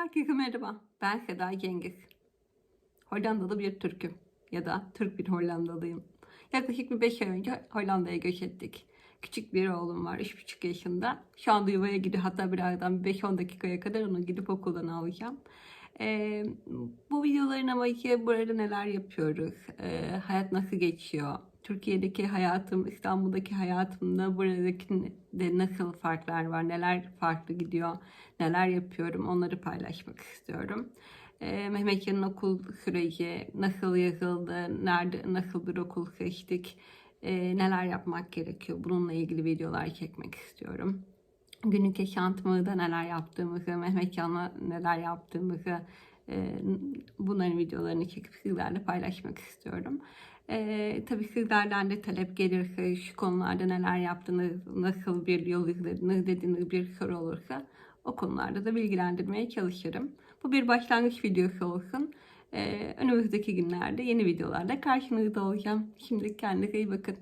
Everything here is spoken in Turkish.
Herkese merhaba. Ben Seda Cengiz. Hollandalı bir Türk'üm. Ya da Türk bir Hollandalıyım. Yaklaşık bir 5 ay önce Hollanda'ya göç ettik. Küçük bir oğlum var 3,5 yaşında. Şu anda yuvaya gidiyor. Hatta birazdan 5-10 dakikaya kadar onu gidip okuldan alacağım. Ee, bu videoların amacı burada neler yapıyoruz, ee, hayat nasıl geçiyor, Türkiye'deki hayatım, İstanbul'daki hayatımda buradaki de nasıl farklar var, neler farklı gidiyor, neler yapıyorum onları paylaşmak istiyorum. Ee, Mehmetcan'ın okul süreci, nasıl yazıldı, nerede, nasıl bir okul seçtik, ee, neler yapmak gerekiyor bununla ilgili videolar çekmek istiyorum günlük yaşantımda neler yaptığımızı, Mehmetcan'la neler yaptığımızı e, bunların videolarını çekip sizlerle paylaşmak istiyorum. E, tabii sizlerden de talep gelirse, şu konularda neler yaptığınız, nasıl bir yol izlediniz dediğiniz bir soru olursa o konularda da bilgilendirmeye çalışırım. Bu bir başlangıç videosu olsun. E, önümüzdeki günlerde yeni videolarla karşınızda olacağım. Şimdilik kendinize iyi bakın.